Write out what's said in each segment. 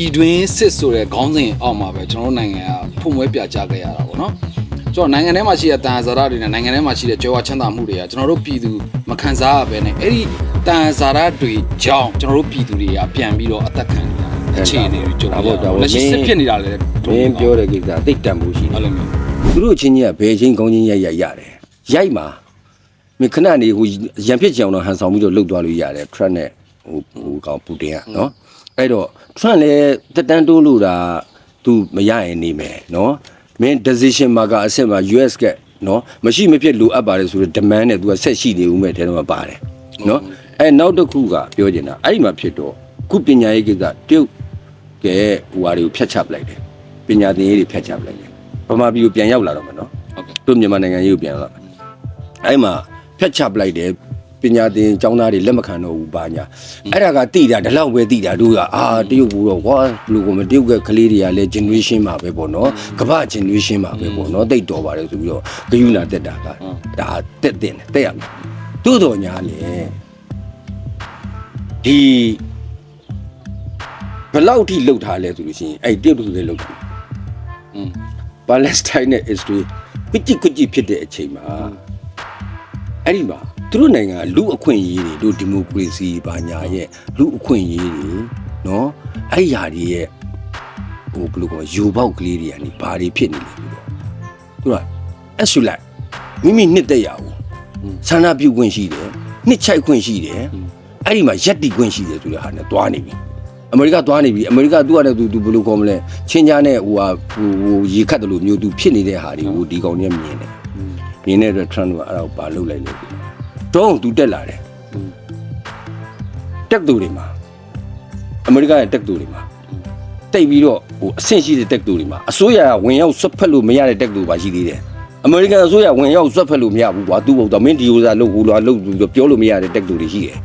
ပြည်တွင်းစစ်ဆိုတဲ့ခေါင်းစဉ်အောက်မှာပဲကျွန်တော်တို့နိုင်ငံကဖွံ့ပွဲပြကြခဲ့ရတာပေါ့နော်ကျွန်တော်နိုင်ငံထဲမှာရှိတဲ့တန်ဇာရတွေနဲ့နိုင်ငံထဲမှာရှိတဲ့ကြွယ်ဝချမ်းသာမှုတွေကကျွန်တော်တို့ပြည်သူမခံစားရဘဲနဲ့အဲ့ဒီတန်ဇာရတွေကြောင့်ကျွန်တော်တို့ပြည်သူတွေကပြန်ပြီးတော့အသက်ခံနေတာအခြေအနေတွေကြုံရတာလက်ရှိစစ်ဖြစ်နေတာလေမင်းပြောတဲ့ကိစ္စအသိတန်မှုရှိအဲ့တယ်လိုမျိုးသူတို့ချင်းကြီးကဘယ်ချင်းကောင်းချင်းရိုက်ရိုက်ရတယ်ရိုက်မှာမင်းခဏနေဟိုရံဖြစ်ကြအောင်တော့ဟန်ဆောင်ပြီးတော့လှုပ်သွားလို့ရတယ်ထရက်နဲ့ဟိုဟိုကောင်ပူတင်ကနော် အဲ့တော့ထရက်လည်းတက်တန်းတိုးလို့တာသူမရရင်နေမယ်နော်မင်း decision maker အဆင့်မှာ US ကနော်မရှိမဖြစ်လိုအပ်ပါတယ်ဆိုတော့ demand နဲ့သူကဆက်ရှိနေဦးမဲ့ထဲတော့ပါတယ်နော်အဲ့နောက်တစ်ခုကပြောချင်တာအဲ့ဒီမှာဖြစ်တော့ခုပညာရေးကိစ္စတရုတ်ကဲဟိုဟာတွေကိုဖျက်ချပလိုက်တယ်ပညာသင်ရေးတွေဖျက်ချပလိုက်တယ်ဗမာပြည်ကိုပြန်ရောက်လာတော့မယ်နော်ဟုတ်ကဲ့တို့မြန်မာနိုင်ငံရေးကိုပြန်လာအဲ့မှာဖျက်ချပလိုက်တယ် ပညာသင်ကျောင်းသားတွေလက်မခံတော့ဘူးပါညာအဲ့ဒါကတိတာဒီလောက်ပဲတိတာတို့ကအာတရုတ်ဘူးတော့ကွာဘယ်လိုကမတရုတ်ကကလေးတွေကလည်း generation မှာပဲပေါ့နော်ကမ္ဘာ generation မှာပဲပေါ့နော်တိတ်တော်ပါတယ်ဆိုပြီးတော့ဂယုနာတက်တာကဒါတက်တင်တယ်တက်ရမယ်တို့တော်ညာလေဒီဘယ်လောက်ထိလှုပ်ထားလဲဆိုလို့ရှိရင်အဲ့တရုတ်တို့လည်းလှုပ်ထားอืมပါလက်စတိုင်းနဲ့ Israel ကွကြည့်ကွကြည့်ဖြစ်တဲ့အချိန်မှာအဲ့ဒီမှာ သူတို့နိုင်ငံလူအခွင့်အရေးတွေတို့ဒီမိုကရေစီဘာညာရဲ့လူအခွင့်အရေးတွေနော်အဲ့ဒီຢာတွေရဲ့ဟိုဘယ်လိုကောယူပေါက်ကလေးတွေကနေဘာတွေဖြစ်နေလဲပြီးတော့သူကအဆူလိုက်မိမိနှစ်သက်ရအောင်ဆန္ဒပြုခွင့်ရှိတယ်နှစ်ချိုက်ခွင့်ရှိတယ်အဲ့ဒီမှာရက်တီခွင့်ရှိတယ်ဆိုတဲ့ဟာနဲ့တွားနေပြီအမေရိကသွားနေပြီအမေရိကသူ့ရတယ်သူသူဘယ်လိုခေါ်မလဲချင်းချားနဲ့ဟိုဟာဟိုဟိုရေခတ်တယ်လို့မျိုးသူဖြစ်နေတဲ့ဟာတွေကိုဒီကောင်ကြီးကမြင်တယ်မြင်တဲ့အတွက် Trump ကအဲ့ဒါကိုပါလုပ်လိုက်လို့ တော့သူတက်လာတယ်တက်သူတွေမှာအမေရိကရဲ့တက်သူတွေမှာတိတ်ပြီးတော့ဟိုအဆင့်ရှိတဲ့တက်သူတွေမှာအစိုးရကဝင်ရောက်ဆွတ်ဖက်လို့မရတဲ့တက်သူပါရှိသေးတယ်အမေရိကန်အစိုးရဝင်ရောက်ဆွတ်ဖက်လို့မရဘူးကွာသူ့ဘုံတော့မင်းဒီဥစားလို့ဟိုလာလို့ပြောလို့မရတဲ့တက်သူတွေရှိတယ်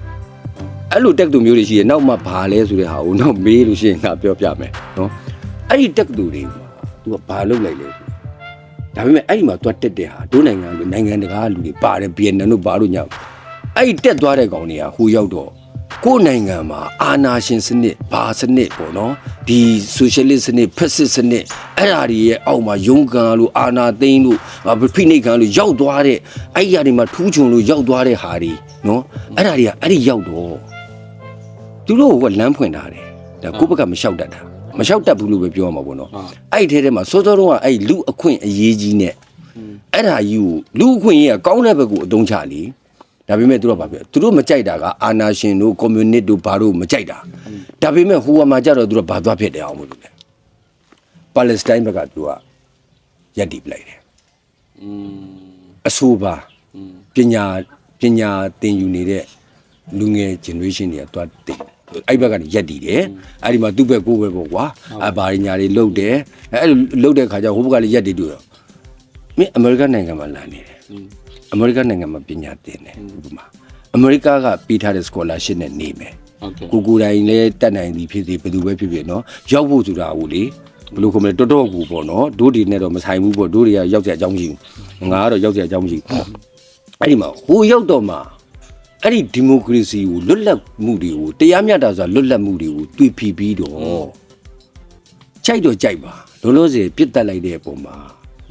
အဲ့လိုတက်တူမျိုးတွေရှိတယ်နောက်မှဘာလဲဆိုတဲ့ဟာကိုနောက်မေးလို့ရှိရင်ငါပြောပြမယ်နော်အဲ့ဒီတက်တူတွေမှာ तू ကဘာလုပ်လိုက်လဲဆို ဒါပေမဲ့အဲ့ဒီမှာ तू တက်တဲ့ဟာဒိုးနိုင်ငံလူနိုင်ငံတကာလူတွေပါတယ်ဗီယက်နမ်တို့ဘာလို့ညောက်အဲ့ဒီတက်သွားတဲ့ကောင်တွေကဟိုရောက်တော့ကိုယ်နိုင်ငံမှာအာနာရှင်စနစ်ဘာစနစ်ပေါ့နော်ဒီဆိုရှယ်လစ်စနစ်ဖက်စစ်စနစ်အဲ့ဓာတွေရဲ့အောက်မှာရုံးကန်လို့အာနာသိန်းလို့အာဖိနှိတ်ကန်လို့ရောက်သွားတဲ့အဲ့ဒီဟာတွေမှာထူးချွန်လို့ရောက်သွားတဲ့ဟာတွေနော်အဲ့ဓာတွေကအဲ့ဒီရောက်တော့သူတို့ကလမ်းဖွင့်ထားတယ်ဒါကိုယ့်ဘက်ကမလျှောက်တတ်တာ မလျှောက်တတ်ဘူးလို့ပဲပြောရမှာပေါ့နော်အဲ့ဒီထဲထဲမှာစောစောတုန်းကအဲ့လူအခွင့်အရေးကြီးနဲ့အဲ့ဒါကြီးကိုလူအခွင့်အရေးကကောင်းတဲ့ဘက်ကိုအသုံးချလေဒါပေမဲ့သူတို့ကဘာပြောသူတို့မကြိုက်တာကအာနာရှင်တို့ကွန်မြူနစ်တို့ဘာတို့မကြိုက်တာဒါပေမဲ့ဟိုကမှာကြတော့သူတို့ဘာသွားဖြစ်တယ်အောင်မလို့လေပါလက်စတိုင်းဘက်ကသူကရက်တီပလိုက်တယ်อืมအဆိုပါပညာပညာသင်ယူနေတဲ့လူငယ် generation တွေကသွားသိ အဲ့ဘက်ကနေရက်တည်တယ်အဲ့ဒီမှာသူ့ဘက်ကိုယ်ပဲပေါ့ကွာအဘာတွေညာတွေလှုပ်တယ်အဲ့လိုလှုပ်တဲ့ခါကျဟိုဘက်ကလည်းရက်တည်တွေ့တော့မင်းအမေရိကန်နိုင်ငံမှာလာနေတယ်အမေရိကန်နိုင်ငံမှာပညာသင်တယ်ဥပမာအမေရိကကပေးထားတဲ့ scholarship နဲ့နေမယ်ဟုတ်ကဲ့ကိုကိုယ်တိုင်လည်းတက်နိုင်သည်ဖြစ်စေဘယ်သူပဲဖြစ်ဖြစ်နော်ရောက်ဖို့ဆိုတာကိုလေဘယ်လိုခေါ်မလဲတော်တော်ကိုပေါ့နော်ဒိုးတွေနဲ့တော့မဆိုင်ဘူးပေါ့ဒိုးတွေကရောက်ကြအကြောင်းမရှိဘူးငါကတော့ရောက်ကြအကြောင်းမရှိဘူးအဲ့ဒီမှာဟိုရောက်တော့မှ အဲ့ဒီဒီမိုကရေစီကိုလွတ်လပ်မှုတွေကိုတရားမျှတစွာလွတ်လပ်မှုတွေကိုတွေ့ဖီပြီးတော့ကြိုက်တော့ကြိုက်ပါလုံးလုံးစေပြစ်တက်လိုက်တဲ့အပေါ်မှာ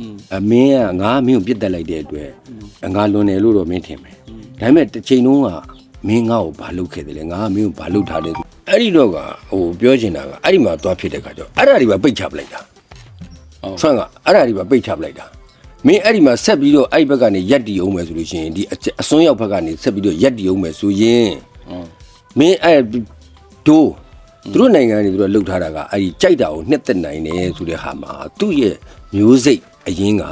อืมအမင်းကငါမင်းကိုပြစ်တက်လိုက်တဲ့အတွက်ငါလွန်တယ်လို့တော့မင်းထင်မယ်ဒါပေမဲ့တစ်ချိန်လုံးကမင်းငါ့ကိုဘာလုပ်ခဲ့တယ်လဲငါကမင်းကိုဘာလုပ်ထားတယ်အဲ့ဒီတော့ကဟိုပြောချင်တာကအဲ့ဒီမှာသွားဖြစ်တဲ့ခါကျတော့အဲ့ဒါတွေပါပိတ်ချပလိုက်တာဟုတ်ဆွမ်းကအဲ့ဒါတွေပါပိတ်ချပလိုက်တာ မင်းအဲ့ဒီမှာဆက်ပြီးတော့အဲ့ဒီဘက်ကနေရက်တီအောင်မယ်ဆိုလို့ရှိရင်ဒီအအစွန်းရောက်ဘက်ကနေဆက်ပြီးတော့ရက်တီအောင်မယ်ဆိုရင်อืมမင်းအဲ့ဒိုးသူတို့နိုင်ငံတွေသူတို့လှုပ်ထားတာကအဲ့ဒီကြိုက်တာကိုနှစ်သက်နိုင်တယ်ဆိုတဲ့ဟာမှာသူ့ရဲ့မျိုးစိတ်အရင်က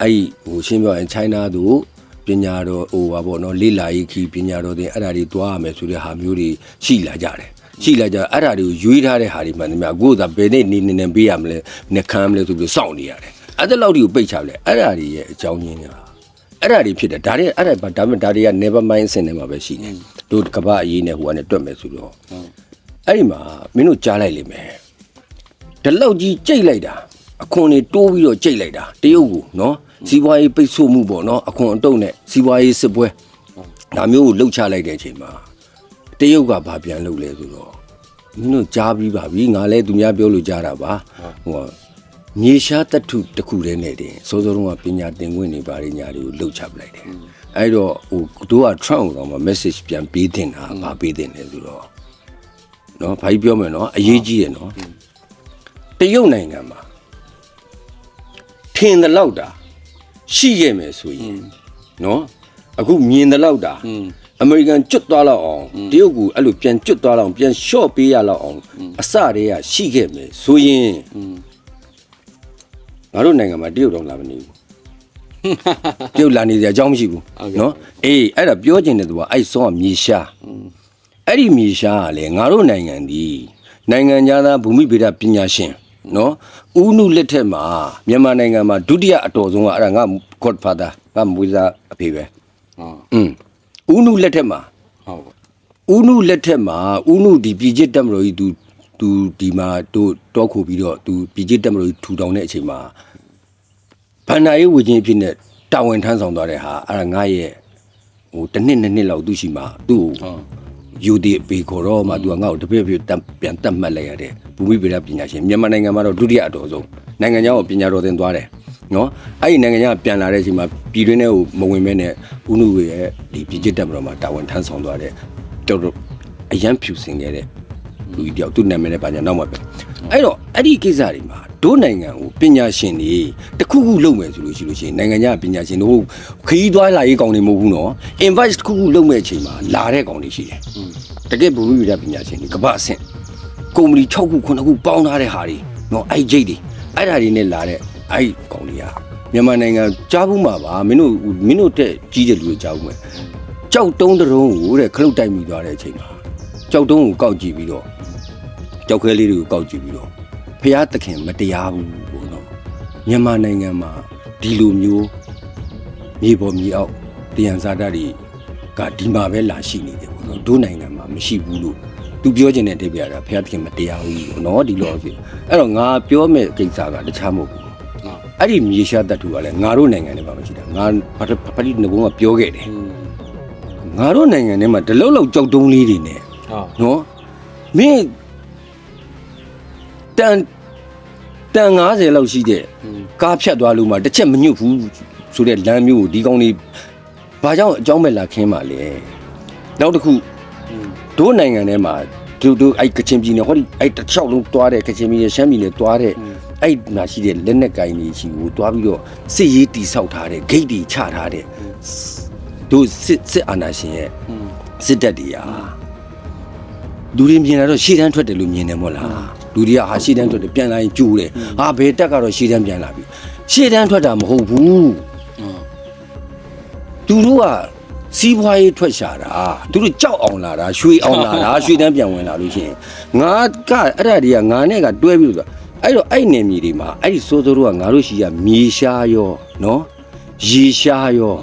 အဲ့ဒီဟိုရှင်းပြောရင် China တို့ပညာတော်ဟိုပါပေါ့နော်လေ့လာရေးခီးပညာတော်တွေအဲ့ဒါတွေတွားရမယ်ဆိုတဲ့ဟာမျိုးတွေရှိလာကြတယ်ရှိလာကြအဲ့ဒါတွေကိုရွေးထားတဲ့ဟာတွေမှန်တယ်မြကိုယ်ကဘယ်နဲ့နေနေနေပေးရမလဲနှခမ်းမလဲဆိုပြီးစောင့်နေရတယ် အဲ့ဒါလောက်တွေကိုပိတ်ချပလဲအဲ့ဒါတွေရဲ့အကြောင်းရင်းညာအဲ့ဒါတွေဖြစ်တယ်ဒါတွေအဲ့ဒါဒါပေမဲ့ဒါတွေက never mind အဆင့်ထဲမှာပဲရှိတယ်တို့ကပ္ပအရေးနဲ့ဟိုကနေတွက်မယ်ဆိုတော့အဲ့ဒီမှာမင်းတို့ကြားလိုက်လိမ့်မယ်ဒီလောက်ကြီးကြိတ်လိုက်တာအခွန်တွေတိုးပြီးတော့ကြိတ်လိုက်တာတရုတ်ကိုနော်စီးပွားရေးပိတ်ဆို့မှုပေါ့နော်အခွန်အတုံးနဲ့စီးပွားရေးစစ်ပွဲဒါမျိုးကိုလှုပ်ချလိုက်တဲ့အချိန်မှာတရုတ်ကဘာပြန်လုပ်လဲဆိုတော့မင်းတို့ကြားပြီးပါပြီငါလည်းသူများပြောလို့ကြားတာပါဟိုက မြေရှားတထုတစ်ခုတည်းနဲ့တင်စောစောတုန်းကပညာသင်ခွင့်တွေဘာတွေညာတွေကိုလှုပ်ချပလိုက်တယ်အဲ့တော့ဟိုတို့က Trump ကိုတော့ message ပြန်ပေးတင်တာငါပေးတင်တယ်ဆိုတော့နော်ဘာကြီးပြောမယ်နော်အရေးကြီးရယ်နော်တရုတ်နိုင်ငံမှာထင်တယ်လောက်တာရှိခဲ့မယ်ဆိုရင်နော်အခုမြင်တယ်လောက်တာအမေရိကန်ကျွတ်သွားလောက်အောင်တရုတ်ကအဲ့လိုပြန်ကျွတ်သွားလောက်အောင်ပြန်လျှော့ပေးရလောက်အောင်အစတည်းကရှိခဲ့မယ်ဆိုရင် ငါတို့နိုင်ငံမှာတရုတ်တော့လာမနေဘူးတရုတ်လာနေစရာအကြောင်းမရှိဘူးနော်အေးအဲ့ဒါပြောချင်တဲ့သူကအဲ့ဆောကမြေရှားအဲ့ဒီမြေရှားကလေငါတို့နိုင်ငံဒီနိုင်ငံသားဘူမိဗေဒပညာရှင်နော်ဦးနုလက်ထက်မှာမြန်မာနိုင်ငံမှာဒုတိယအတော်ဆုံးကအဲ့ဒါငါ godfather ငါမွေးစားအဖေပဲ ဟော อืมဦးနုလက်ထက်မှာ ဟုတ်ပါ ဦးနုလက်ထက်မှာဦးနုဒီပြည်ချစ်တက်မလို့ကြီး तू သူဒီမှာတို့တော့ခုပြီးတော့သူပြည်ကြီးတက်မလို့ထူထောင်တဲ့အချိန်မှာဘန္နာရေးဝေချင်းအဖြစ်နဲ့တာဝန်ထမ်းဆောင်သွားတဲ့ဟာအဲ့ဒါငါရဲ့ဟိုတစ်နှစ်နှစ်နှစ်လောက်သူ့ရှိမှာသူ့ကိုယူဒီအပေခေါ်တော့မှသူကငါ့ကိုတပည့်ပြပြန်တတ်မှတ်လိုက်ရတဲ့ဘူမိဗေဒပညာရှင်မြန်မာနိုင်ငံမှာတော့ဒုတိယအတော်ဆုံးနိုင်ငံခြားကိုပညာတော်သင်သွားတယ်နော်အဲ့ဒီနိုင်ငံခြားပြန်လာတဲ့အချိန်မှာပြည်တွင်းထဲကိုမဝင်မဲနဲ့ဦးနုရဲ့ဒီပြည်ကျစ်တက်မတော်မှာတာဝန်ထမ်းဆောင်သွားတဲ့တော်တော်အရန်ဖြူစင်ခဲ့တဲ့ လူကြီးတယောက်သူ့နာမည်နဲ့ပါညာနောက်မှပဲအဲ့တော့အဲ့ဒီကိစ္စတွေမှာဒို့နိုင်ငံကိုပညာရှင်တွေတခုခုလုပ်မယ်ဆိုလို့ရှိလို့ရှိရင်နိုင်ငံခြားကပညာရှင်တို့ခရီးသွားလာရေးကောင်တွေမဟုတ်ဘူးနော် invite တခုခုလုပ်မဲ့အချိန်မှာလာတဲ့ကောင်တွေရှိတယ်တကယ်ဘူမိဗေဒပညာရှင်တွေကမ္ဘာအဆင့်ကုမ္ပဏီ6ခု9ခုပေါင်းထားတဲ့ဟာတွေနော်အဲ့ဂျိတ်တွေအဲ့ဓာတွေနဲ့လာတဲ့အဲ့ကောင်တွေကမြန်မာနိုင်ငံကြားဘူးမှာပါမင်းတို့မင်းတို့တက်ကြီးတဲ့လူတွေကြားဘူးမယ်ကြောက်တုံးတုံးကိုတဲ့ခလုတ်တိုက်မိသွားတဲ့အချိန်မှာကြောက်တုံးကိုကောက်ကြည့်ပြီးတော့ ကြောက်ခဲလေးတွေကိုကောက်ကြည့်ပြီးတော့ဖះသခင်မတရားဘူးပေါ့နော်မြန်မာနိုင်ငံမှာဒီလိုမျိုးမြေပေါ်မြေအောက်တရားစာတတ်တွေကဒီမှာပဲလာရှိနေတယ်ပေါ့နော်ဒို့နိုင်ငံမှာမရှိဘူးလို့သူပြောချင်တဲ့အဓိပ္ပာယ်ကဖះသခင်မတရားဘူးပေါ့နော်ဒီလိုဖြစ်အဲ့တော့ငါပြောမဲ့ကိစ္စကတခြားမဟုတ်ဘူးဟောအဲ့ဒီမြေရှားတတ်တူကလည်းငါတို့နိုင်ငံထဲမှာမရှိတာငါဘာဘာတိငကုန်းကပြောခဲ့တယ်อืมငါတို့နိုင်ငံထဲမှာဒီလောက်လောက်ကြောက်တုံးလေးတွေနဲ့ဟောနော်မင်း တန်တန်90လောက်ရှိတဲ့ကားဖြတ်သွားလို့မှတစ်ချက်မညွတ်ဘူးဆိုတဲ့လမ်းမျိုးကိုဒီကောင်လေးဘာကြောင့်အကြောင်းမဲ့လာခင်းပါလဲနောက်တစ်ခုတို့နိုင်ငံထဲမှာတို့တို့အဲ့ကချင်ပြည်နယ်ဟောဒီအဲ့တစ်ချောက်လုံးတွားတဲ့ကချင်ပြည်နယ်ရှမ်းပြည်နယ်တွားတဲ့အဲ့မှာရှိတဲ့လက်နက်ကိုင်တွေရှိကိုတွားပြီးတော့စစ်ရေးတိဆောက်ထားတဲ့ဂိတ်တွေချထားတဲ့တို့စစ်စစ်အာဏာရှင်ရဲ့စစ်တပ်တွေဟာလူတွေမြင်လာတော့ရှေ့တန်းထွက်တယ်လို့မြင်တယ်မို့လား လူတွေကဟာရှေ့တန်းထွက်တယ်ပြန်လာရင်ကြိုးတယ်ဟာဘယ်တက်ကတော့ရှေ့တန်းပြန်လာပြီရှေ့တန်းထွက်တာမဟုတ်ဘူးဟောသူတို့ကစီးပွားရေးထွက်ရှာတာသူတို့ကြောက်အောင်လာတာရွှေအောင်လာတာရွှေတန်းပြန်ဝင်လာလို့ရှိရင်ငါကအဲ့ဒါတွေကငါနဲ့ကတွဲပြီးတော့အဲ့တော့အဲ့နေမြေတွေမှာအဲ့ဒီစိုးစိုးတို့ကငါတို့ရှိရမြေရှားရောနော်ရေရှားရော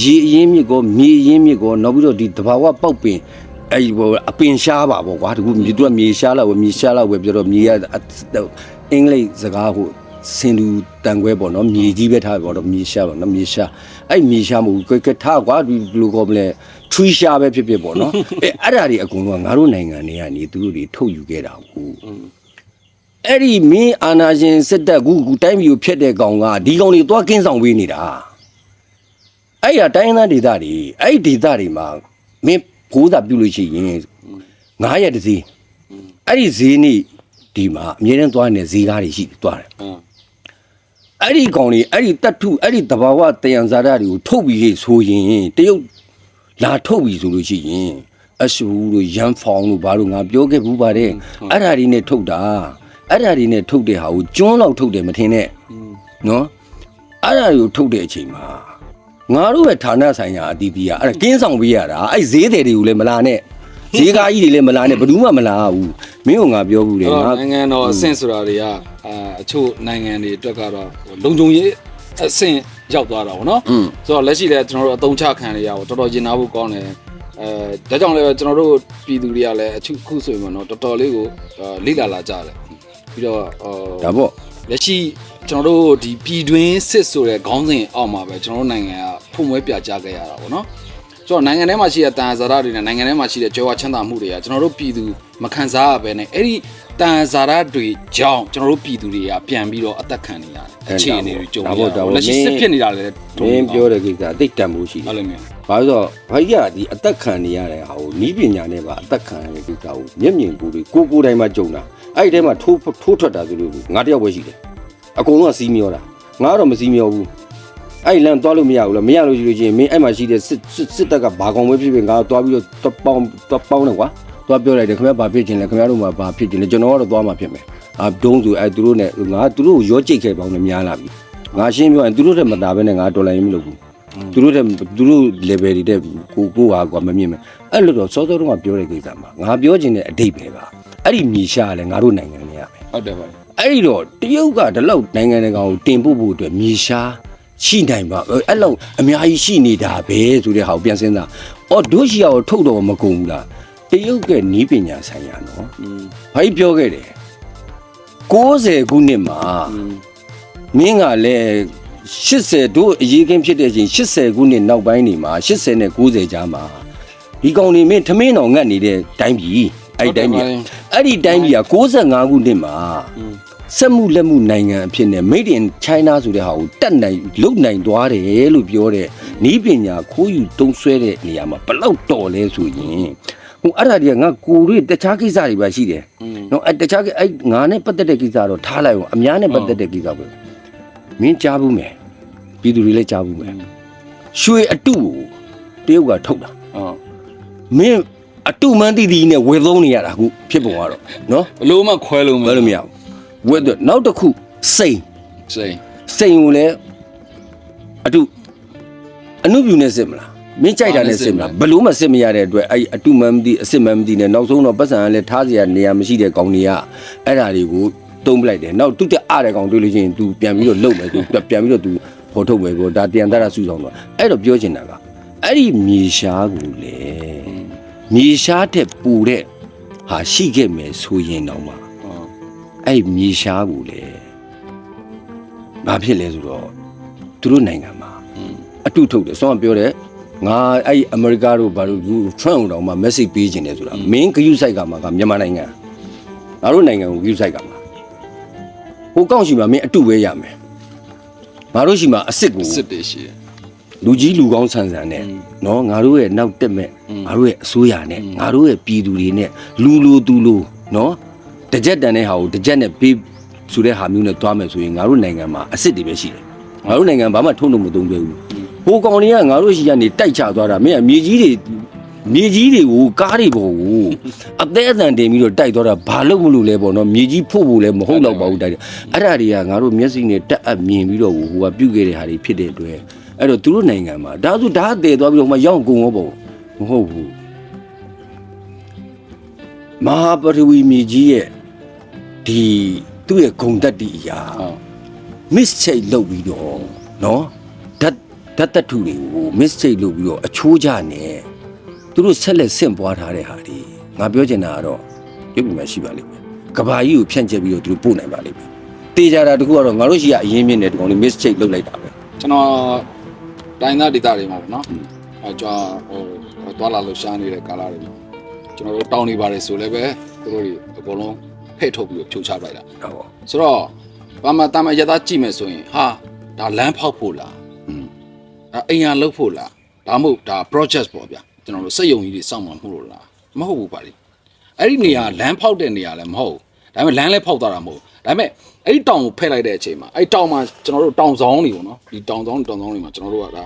ရေအရင်းမြစ်ကောမြေအရင်းမြစ်ကောနောက်ပြီးတော့ဒီတဘာဝပေါက်ပင် အဲ့ဒီဘောအပင်ရှားပါဘောကွာတကူမြေတို့ကမြေရှားလောက်ပဲမြေရှားလောက်ပဲပြောတော့မြေကအင်္ဂလိပ်စကားကိုစင်တူတန်ခွဲပေါ့နော်မြေကြီးပဲထားပေါ့တော့မြေရှားပေါ့နော်မြေရှားအဲ့မြေရှားမဟုတ်ဘူးကဲထားကွာဒီဘယ်လိုကောမလဲ tree ရှားပဲဖြစ်ဖြစ်ပေါ့နော်အဲအဲ့ဒါတွေအကုန်လုံးကငါတို့နိုင်ငံတွေကနေသူတို့တွေထုတ်ယူခဲ့တာကိုအဲ့ဒီမင်းအာနာရှင်စစ်တပ်ကူကူတိုင်းပြည်ကိုဖျက်တဲ့ကောင်ကဒီကောင်တွေသွားကင်းဆောင်ပေးနေတာအဲ့ရတိုင်းသားဒေသတွေအဲ့ဒီဒေသတွေမှာမင်း ဘိုးသာပြုလို့ရှိရင်9ရက်တစ်စီးအဲ့ဒီဈေးနေ့ဒီမှာအမြဲတမ်းသွားနေဈေးကားတွေရှိသွားတယ်ဟောအဲ့ဒီကောင်တွေအဲ့ဒီတတ်ထုအဲ့ဒီတဘာဝတယံဇာတတွေကိုထုတ်ပြီးဟေ့ဆိုရင်တရုတ်လာထုတ်ပြီးဆိုလို့ရှိရင်အဆူတို့ရန်ဖောင်တို့ဘာလို့ငါပြောခဲ့ဘူးပါတယ်အဲ့ဓာတွေနဲ့ထုတ်တာအဲ့ဓာတွေနဲ့ထုတ်တဲ့ဟာကိုကျွန်းလောက်ထုတ်တယ်မထင်နဲ့อืมနော်အဲ့ဓာတွေကိုထုတ်တဲ့အချိန်မှာ ငါတို့ရဲ့ဌာနဆိုင်ရာအတီးတီးကအဲ့ဒါကင်းဆောင်ပေးရတာအဲ့ဈေးတယ်တွေကိုလည်းမလာနဲ့ဈေးကားကြီးတွေလည်းမလာနဲ့ဘယ်သူမှမလာဘူးမင်းကငါပြောဘူးလေအဲ့တော့ငါနိုင်ငံတော်အဆင့်ဆိုတာတွေကအာအချို့နိုင်ငံတွေအတွက်ကတော့ဟိုလုံခြုံရေးအဆင့်ရောက်သွားတာဗောနော်อืมဆိုတော့လက်ရှိလည်းကျွန်တော်တို့အသုံးချခံရရအောင်တော်တော်ကျင်နာဖို့ကောင်းတယ်အဲဒါကြောင့်လည်းကျွန်တော်တို့ပြည်သူတွေကလည်းအချို့ခုဆိုရင်ပေါ့နော်တော်တော်လေးကိုအာလိလာလာကြတယ်ပြီးတော့အော်ဒါပေါ့ လက်ရှိကျွန်တော်တို့ဒီပြည်တွင်းစစ်ဆိုတဲ့ခေါင်းစဉ်အောက်မှာပဲကျွန်တော်တို့နိုင်ငံကဖွံ့ပွဲပြကြခဲ့ရတာပေါ့နော်ဆိုတော့နိုင်ငံထဲမှာရှိတဲ့တန်ဇာရတွေနဲ့နိုင်ငံထဲမှာရှိတဲ့ကြွယ်ဝချမ်းသာမှုတွေကကျွန်တော်တို့ပြည်သူမခံစားရဘဲနဲ့အဲ့ဒီတန်ဇာရတွေကြောင့်ကျွန်တော်တို့ပြည်သူတွေကပြန်ပြီးတော့အသက်ခံနေရတယ်အခြေအနေတွေကြုံနေရတယ်လက်ရှိစစ်ဖြစ်နေတာလည်းမင်းပြောတဲ့ကိစ္စအသိတန်မှုရှိတဟုယ်တ်လည်းမျိုး ဘာလို့ဆိုတော့ဘာကြီးကဒီအသက်ခံနေရတဲ့ဟာကိုနီးပညာနဲ့ပါအသက်ခံရတဲ့ကိစ္စကိုမျက်မြင်ကိုယ်တွေကိုကိုယ်တိုင်မှကြုံတာအဲ့ဒီထဲမှာထိုးထိုးထွက်တာဆိုလို့ငါတယောက်ပဲရှိတယ်အကုန်လုံးကစီးမျောတာငါကတော့မစီးမျောဘူးအဲ့ဒီလမ်းသွားလို့မရဘူးလားမရလို့ရှိလို့ချင်းမင်းအဲ့မှာရှိတဲ့စစ်စစ်စစ်တပ်ကဘာကောင်ပဲဖြစ်ဖြစ်ငါသွားပြီးတော့ပေါင်းပေါင်းတယ်ကွာသွားပြောလိုက်တယ်ခင်ဗျာဘာဖြစ်ချင်လဲခင်ဗျားတို့မှာဘာဖြစ်ချင်လဲကျွန်တော်ကတော့သွားမှာဖြစ်မယ်အာဒုံးဆိုအဲ့သူတို့နဲ့ငါသူတို့ကိုရောကြိတ်ခဲ့ပေါင်းနဲ့များလာပြီငါရှင်းပြောရင်သူတို့တဲ့မတာပဲနဲ့ငါတော်လိုင်းမလုပ်ဘူး သူတို့တဲ့သူတို့ level တွေတဲ့ကိုကိုဟာကွာမမြင်မယ်အဲ့လိုတော့စောစောတုန်းကပြောတဲ့ကိစ္စမှာငါပြောချင်တဲ့အဓိပ္ပာယ်ကအဲ့ဒီမြေရှားလည်းငါတို့နိုင်ငံနဲ့ရပဲဟုတ်တယ်ပါအဲ့ဒီတော့တရုတ်ကဒီလောက်နိုင်ငံတကာကိုတင်ပို့ဖို့အတွက်မြေရှားရှိနိုင်ပါအဲ့လောက်အများကြီးရှိနေတာပဲဆိုတဲ့ဟာကိုပြန်စင်းတာအော်ဒုရှိရောထုတ်တော့မကုန်ဘူးလားတရုတ်ကနီးပညာဆိုင်ရာနော်ဘာကြီးပြောခဲ့တယ်60ခုနှစ်မှာမင်းကလည်း 80တို့အရေးကင်းဖြစ်တဲ့အချိန်80ခုနှစ်နောက်ပိုင်းနေမှာ80နဲ့90ကြားမှာဒီကောင်နေမင်းထမင်းတော်ငတ်နေတဲ့တိုင်းပြည်အဲ့တိုင်းပြည်အဲ့ဒီတိုင်းပြည်က65ခုနှစ်မှာစက်မှုလက်မှုနိုင်ငံအဖြစ်နဲ့ Made in China ဆိုတဲ့ဟာကိုတတ်နိုင်လုတ်နိုင်သွားတယ်လို့ပြောတဲ့ဤပညာခိုးယူတုံးဆွဲတဲ့နေရာမှာဘလောက်တော်လဲဆိုရင်ဟိုအဲ့ဒါတွေကငါကိုရီတခြားကိစ္စတွေပဲရှိတယ်နော်အဲ့တခြားအဲ့ငါနဲ့ပတ်သက်တဲ့ကိစ္စတော့ထားလိုက်အောင်အများနဲ့ပတ်သက်တဲ့ကိစ္စပဲမင်းကြားဘူးမယ် ပြည်သူတွေလည်းကြားဘူးမယ်ရွှေအတုကိုတရုတ်ကထုတ်တာ အော် မင်းအတုမှန်းတည်တည်နဲ့ဝယ်သုံးနေရတာအခုဖြစ်ပုံကတော့နော် ဘလို့မှခွဲလို့မ ဘယ်လိုမရဘူးဝယ်တော့နောက်တစ်ခုစိန် စိန် စိန်ကိုလည်းအတုအနုပြူနဲ့စစ်မလားမင်းကြိုက်တာနဲ့စစ်မလားဘလို့မှစစ်မရတဲ့အတွက်အဲ့အတုမှန်းမသိအစစ်မှန်းမသိနဲ့နောက်ဆုံးတော့ပတ်စံကလည်းထားစရာနေရာမရှိတဲ့ကောင်တွေကအဲ့ဓာတွေကိုတုံးပလိုက်တယ်နောက်သူတက်အားတဲ့ကောင်တွေ့လို့ချင်း तू ပြန်ပြီးတော့လှုပ်မယ် तू ပြန်ပြီးတော့ तू ဖော်ထုတ်မယ်ကိုဒါတန်တရဆူဆောင်တော့အဲ့တော့ပြောချင်တာကအဲ့ဒီမြေရှားကိုလေမြေရှားတဲ့ပူတဲ့ဟာရှိခဲ့မယ်ဆိုရင်တော့မှအော်အဲ့ဒီမြေရှားကိုလေဘာဖြစ်လဲဆိုတော့သူတို့နိုင်ငံမှာอืมအတုထုတ်တယ်ဆောင်းကပြောတယ်ငါအဲ့ဒီအမေရိကတို့ဘာလို့ထရန့်တောင်မှ message ပေးခြင်းတယ်ဆိုတာမင်းဂယုစိုက်ကမှာကမြန်မာနိုင်ငံငါတို့နိုင်ငံကိုဂယုစိုက်ကမှာဟိုကောက်ရှိမှာမင်းအတုပဲရမယ် ငါတို့ရှိမှာအစ်စ်ကိုအစ်စ်တွေရှိတယ်လူကြီးလူကောင်းဆန်ဆန်နဲ့နော်ငါတို့ရဲ့နောက်တက်မဲ့ငါတို့ရဲ့အစိုးရနဲ့ငါတို့ရဲ့ပြည်သူတွေနဲ့လူလူသူလူနော်တကြက်တန်တဲ့ဟာကိုတကြက်နဲ့ပေးဆိုတဲ့ဟာမျိုးနဲ့တွားမယ်ဆိုရင်ငါတို့နိုင်ငံမှာအစ်စ်တွေပဲရှိတယ်ငါတို့နိုင်ငံဘာမှထုံးလို့မသုံးသေးဘူးဟိုကောင်တွေကငါတို့ရှိရနေတိုက်ချသွားတာမင်းအမြေကြီးတွေ မြေကြီးတွေကိုကားတွေပေါ်ကိုအသေးအတန်တင်ပြီးတော့တိုက်သွားတာဘာလို့မလို့လဲပေါ့နော်မြေကြီးဖို့ဖို့လည်းမဟုတ်တော့ပါဘူးတိုက်တယ်အဲ့ဒါတွေကငါတို့မျက်စိနဲ့တက်အပ်မြင်ပြီးတော့ဟိုကပြုတ်ခဲ့တဲ့ဟာတွေဖြစ်တဲ့အတွက်အဲ့တော့သူတို့နိုင်ငံမှာဒါဆိုဒါအသေးသွားပြီးတော့မှရောက်ကုန်ရောပေါ့မဟုတ်ဘူးမဟာပထဝီမြေကြီးရဲ့ဒီသူ့ရဲ့ဂုံတက်တီအရာအော် mistake လုပ်ပြီးတော့နော်ဓာတ်ဓာတ်တထုတွေကို mistake လုပ်ပြီးတော့အချိုးကြနဲ့ သူတို့ဆက်လက်ဆင့်ပွားထားတဲ့ဟာဒီငါပြောချင်တာကတော့ရုပ်ပြမရှိပါလိမ့်မယ်ကဘာကြီးကိုဖြန့်ကျက်ပြီးတော့သူတို့ပို့နိုင်ပါလိမ့်မယ်တေးကြတာတခုကတော့ငါတို့ရှိရအရင်မြင့်တဲ့ဒီကောင်လေး mistake လုပ်လိုက်တာပဲကျွန်တော်တိုင်းသားဒေသတွေမှာပေါ့နော်အဲကျွန်တော်ဟိုသွားလာလို့ရှားနေတဲ့ကာလတွေမှာကျွန်တော်တို့တောင်းနေပါတယ်ဆိုလည်းပဲသူတို့တွေအကုန်လုံးဖဲ့ထုတ်ပြီးတော့ဖြိုချပလိုက်တာဟုတ်ပါဆိုတော့ဘာမှတာမရသားကြည့်မယ်ဆိုရင်ဟာဒါလမ်းဖောက်ဖို့လားอืมဒါအိမ်ရလှုပ်ဖို့လားဒါမှမဟုတ်ဒါ project ပေါ့ဗျာ ကျွန်တော်တို့စက်ယုံကြီးတွေစောင့်မှမှုလို့လားမဟုတ်ဘူးပါလေအဲ့ဒီနေရာလမ်းဖောက်တဲ့နေရာလည်းမဟုတ်ဘူးဒါပေမဲ့လမ်းလည်းဖောက်သွားတာမဟုတ်ဘူးဒါပေမဲ့အဲ့ဒီတောင်ကိုဖဲ့လိုက်တဲ့အချိန်မှာအဲ့ဒီတောင်မှာကျွန်တော်တို့တောင်ဆောင်တွေပေါ့နော်ဒီတောင်ဆောင်တောင်ဆောင်တွေမှာကျွန်တော်တို့ကဒါ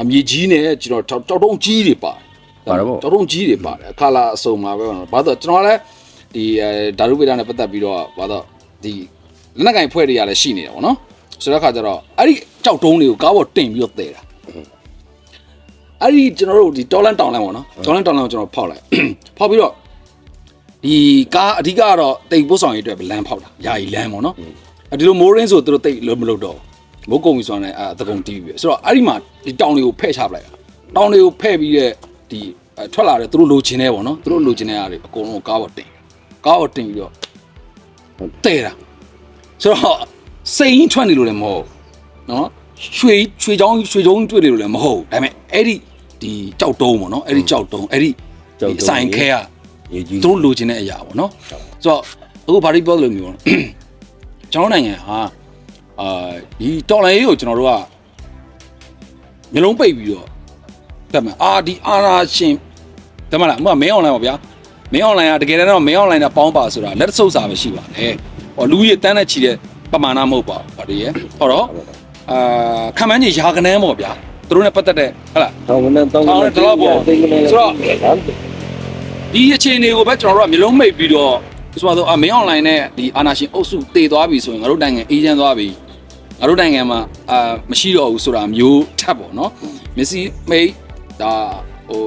အမြေကြီးနဲ့ကျွန်တော်တောက်တုံးကြီးတွေပါတယ်ပါတော့ဗောတောက်တုံးကြီးတွေပါတယ်အခါလာအစုံမှာပဲပေါ့နော်ဘာလို့လဲကျွန်တော်ကလည်းဒီအဲဓာတုဗေဒနဲ့ပတ်သက်ပြီးတော့ဘာလို့ဒီလက်နက်ကင်ဖွဲ့တွေကလည်းရှိနေတယ်ပေါ့နော်ဆိုတဲ့အခါကျတော့အဲ့ဒီကြောက်တုံးတွေကိုကားပေါ်တင်ပြီးတော့တည်တာ အဲ့ဒီကျွန်တော်တို့ဒီတော်လန်တောင်လန်ပေါ့နော်တော်လန်တောင်လန်ကိုကျွန်တော်ဖောက်လိုက်ဖောက်ပြီးတော့ဒီကားအဓိကကတော့တိတ်ပို့ဆောင်ရေးအတွက်လမ်းဖောက်တာယာယီလမ်းပေါ့နော်အဲဒီလိုမိုးရင်းဆိုသူတို့တိတ်လို့မလုပ်တော့ဘူးမိုးကုံပြီဆိုတော့လည်းအဲသကုံတီးပြီပဲဆိုတော့အဲ့ဒီမှာဒီတောင်တွေကိုဖဲ့ချပလိုက်တာတောင်တွေကိုဖဲ့ပြီးတဲ့ဒီအဲထွက်လာတဲ့သူတို့လိုချင်တဲ့ပေါ့နော်သူတို့လိုချင်တဲ့အားတွေအကုန်လုံးကိုကားပေါ်တင်ကားပေါ်တင်ပြီးတော့တဲတာဆိုတော့စိန်ကြီးထွက်နေလို့လည်းမဟုတ်ဘူးနော်ရွှေရွှေချောင်းရွှေချောင်းတွေ့နေလို့လည်းမဟုတ်ဘူးဒါပေမဲ့အဲ့ဒီ ဒီကြောက်တုံးပေါ့နော်အဲ့ဒီကြောက်တုံးအဲ့ဒီကြောက်တုံးဒီအဆိုင်ခဲကရေးကြီး သူတို့လိုချင်တဲ့အရာပေါ့နော်ဆိုတော့အခုဘာလို့ပြောလို့မျိုးလဲကျွန်တော်နိုင်ငံဟာအာဒီတော်လိုင်းရေးကိုကျွန်တော်တို့ကမျိုးလုံးပိတ်ပြီးတော့တက်မှာအာဒီအာနာရှင်တက်မလားအမမင်းအွန်လိုင်းပါဗျာမင်းအွန်လိုင်းကတကယ်တမ်းတော့မင်းအွန်လိုင်းနဲ့ပေါင်းပါဆိုတာလက်ဆုပ်စာပဲရှိပါလေဟောလူကြီးတန်းနဲ့ချီတဲ့ပမာဏမဟုတ်ပါဘူးဟောဒီရဟောတော့ အာခံမှန်းကြီးရာကနန်းပေါ့ဗျာ သူတို့နဲ့ပတ်သက်တဲ့ဟုတ်လားထောင်ကနေတောင်းထောင်နဲ့တစ်လောက်ပေါ့ဆိုတော့ဒီအခြေအနေကိုပဲကျွန်တော်တို့ကမျိုးလုံးမိတ်ပြီးတော့ဆိုတော့အမင်းအွန်လိုင်းနဲ့ဒီအာနာရှင်အုပ်စုတည်သွားပြီဆိုရင်ငါတို့နိုင်ငံအေးချမ်းသွားပြီငါတို့နိုင်ငံမှာအာမရှိတော့ဘူးဆိုတာမျိုးထပ်ပေါ့နော်မစ္စည်းမိတ်ဒါဟို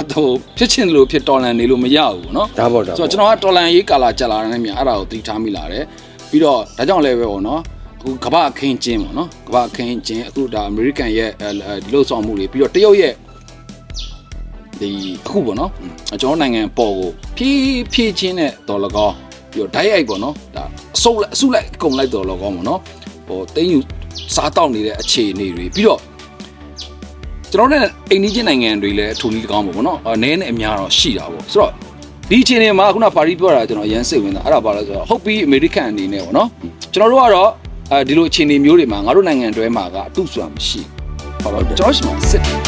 အတော့ဖြစ်ချင်လို့ဖြစ်တော်လန်နေလို့မရဘူးပေါ့နော်ဒါပေါ့ဒါဆိုတော့ကျွန်တော်ကတော်လန်ရေးကာလာကြာလာတဲ့မြအဲ့ဒါကိုသတိထားမိလာတယ်ပြီးတော့ဒါကြောင့်လည်းပဲပေါ့နော် အခုကမ္ဘာအခင်းကျင်းပေါ့နော်ကမ္ဘာအခင်းကျင်းအခုဒါအမေရိကန်ရဲ့ဒီလို့ဆောင်မှုတွေပြီးတော့တရုတ်ရဲ့ဒီအခုပေါ့နော်ကျွန်တော်နိုင်ငံပေါ်ကိုဖြည်းဖြည်းချင်းနဲ့တော်လကောင်းပြီးတော့ဓာတ်ရိုက်ပေါ့နော်ဒါအစုပ်လိုက်အစုလိုက်အကုန်လိုက်တော်လကောင်းပေါ့နော်ဟိုတင်းယူစားတောက်နေတဲ့အခြေအနေတွေပြီးတော့ကျွန်တော်တို့အိမ်နီးချင်းနိုင်ငံတွေလည်းအထူးကြီးကောင်းပေါ့နော်အဲနဲနဲ့အများတော့ရှိတာပေါ့ဆိုတော့ဒီအခြေအနေမှာခုနပါရီပြောတာကျွန်တော်အရန်စိတ်ဝင်တာအဲ့ဒါပါလဲဆိုတော့ဟုတ်ပြီးအမေရိကန်အနေနဲ့ပေါ့နော်ကျွန်တော်တို့ကတော့ အဲဒီလိုအခြေအနေမျိုးတွေမှာငါတို့နိုင်ငံတွဲမှာကအတုဆိုတာမရှိဘူးဟုတ်ပါဘူးကျွန်တော်ရှိမှာစစ်နော်စစ်